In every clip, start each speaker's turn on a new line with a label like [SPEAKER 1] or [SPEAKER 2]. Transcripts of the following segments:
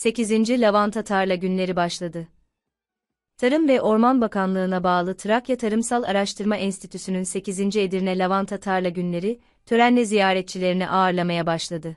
[SPEAKER 1] 8. Lavanta Tarla Günleri başladı. Tarım ve Orman Bakanlığı'na bağlı Trakya Tarımsal Araştırma Enstitüsü'nün 8. Edirne Lavanta Tarla Günleri, törenle ziyaretçilerini ağırlamaya başladı.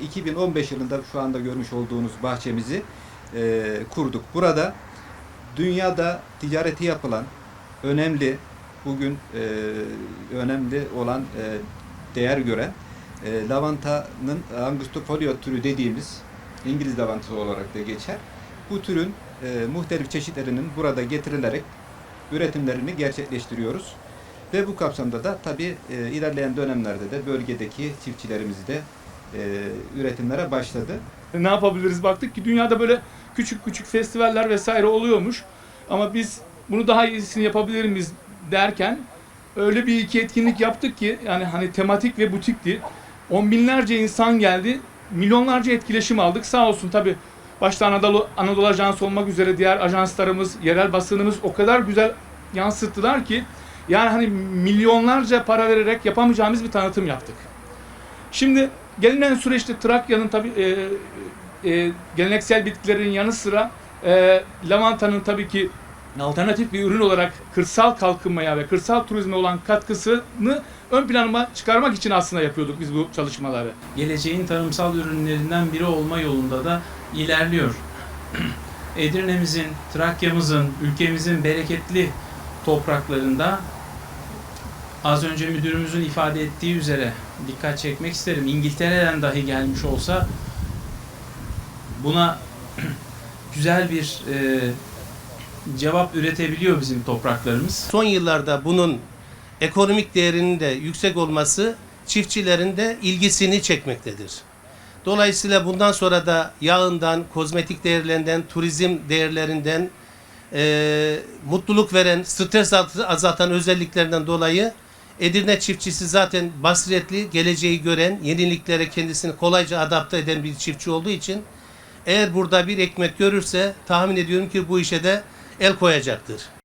[SPEAKER 2] 2015 yılında şu anda görmüş olduğunuz bahçemizi e, kurduk. Burada dünyada ticareti yapılan önemli bugün e, önemli olan e, değer gören e, lavantanın angustifolia türü dediğimiz İngiliz lavantası olarak da geçer. Bu türün e, muhtelif çeşitlerinin burada getirilerek üretimlerini gerçekleştiriyoruz. Ve bu kapsamda da tabii e, ilerleyen dönemlerde de bölgedeki çiftçilerimiz de e, üretimlere başladı.
[SPEAKER 3] Ne yapabiliriz baktık ki dünyada böyle küçük küçük festivaller vesaire oluyormuş. Ama biz bunu daha iyisini yapabilir miyiz derken öyle bir iki etkinlik yaptık ki yani hani tematik ve butikti. On binlerce insan geldi. Milyonlarca etkileşim aldık. Sağ olsun tabi başta Anadolu, Anadolu Ajansı olmak üzere diğer ajanslarımız, yerel basınımız o kadar güzel yansıttılar ki yani hani milyonlarca para vererek yapamayacağımız bir tanıtım yaptık. Şimdi gelinen süreçte Trakya'nın tabi e, e, geleneksel bitkilerin yanı sıra e, lavantanın tabii ki alternatif bir ürün olarak kırsal kalkınmaya ve kırsal turizme olan katkısını ön plana çıkarmak için aslında yapıyorduk biz bu çalışmaları.
[SPEAKER 4] geleceğin tarımsal ürünlerinden biri olma yolunda da ilerliyor. Edirne'mizin, Trakya'mızın, ülkemizin bereketli topraklarında az önce müdürümüzün ifade ettiği üzere dikkat çekmek isterim. İngiltere'den dahi gelmiş olsa buna güzel bir e, cevap üretebiliyor bizim topraklarımız.
[SPEAKER 5] Son yıllarda bunun ekonomik değerinin de yüksek olması çiftçilerin de ilgisini çekmektedir. Dolayısıyla bundan sonra da yağından, kozmetik değerlerinden, turizm değerlerinden, eee, mutluluk veren, stres azaltan özelliklerinden dolayı Edirne çiftçisi zaten basiretli, geleceği gören, yeniliklere kendisini kolayca adapte eden bir çiftçi olduğu için eğer burada bir ekmek görürse tahmin ediyorum ki bu işe de el koyacaktır.